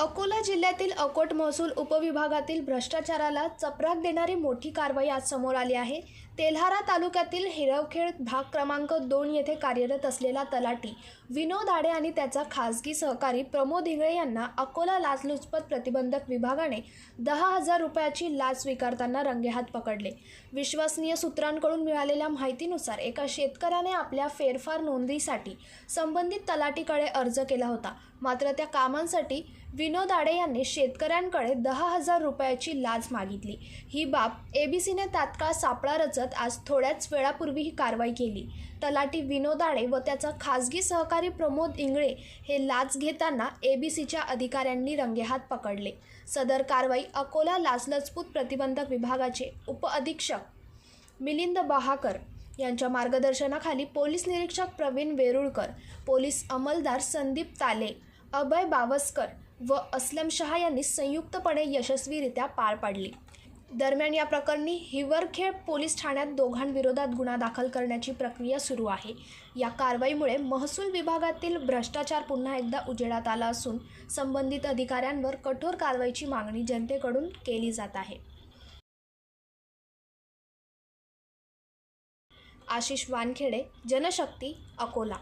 अकोला जिल्ह्यातील अकोट महसूल उपविभागातील भ्रष्टाचाराला चपराक देणारी मोठी कारवाई आज समोर आली आहे. तेल्हारा तालुक्यातील हिरवखेड भाग क्रमांक दोन येथे कार्यरत असलेला तलाटी विनोद आडे आणि त्याचा खासगी सहकारी प्रमोद इंगळे यांना अकोला लाचलुचपत प्रतिबंधक विभागाने दहा हजार रुपयाची लाच स्वीकारताना रंगेहात पकडले. विश्वसनीय सूत्रांकडून मिळालेल्या माहितीनुसार एका शेतकऱ्याने आपल्या फेरफार नोंदीसाठी संबंधित तलाटीकडे अर्ज केला होता. मात्र त्या कामांसाठी विनोद आडे यांनी शेतकऱ्यांकडे दहा हजार रुपयाची लाच मागितली. ही बाब एबीसीने तात्काळ सापळा रचत आज थोड्याच वेळापूर्वी ही कारवाई केली. तलाठी विनोद आडे व त्याचा खासगी सहकारी प्रमोद इंगळे हे लाच घेताना एबीसीच्या अधिकाऱ्यांनी रंगेहात पकडले. सदर कारवाई अकोला लाचलचपूत प्रतिबंधक विभागाचे उपअधीक्षक मिलिंद बहाकर यांच्या मार्गदर्शनाखाली पोलीस निरीक्षक प्रवीण वेरुळकर पोलीस अंमलदार संदीप ताले अभय बावस्कर व अस्लम शहा यांनी संयुक्तपणे यशस्वीरित्या पार पाडली. दरम्यान या प्रकरणी हिवरखेड पोलीस ठाण्यात दोघांविरोधात गुन्हा दाखल करण्याची प्रक्रिया सुरू आहे. या कारवाईमुळे महसूल विभागातील भ्रष्टाचार पुन्हा एकदा उजेडात आला असून संबंधित अधिकाऱ्यांवर कठोर कारवाईची मागणी जनतेकडून केली जात आहे. आशिष वानखेडे जनशक्ती अकोला.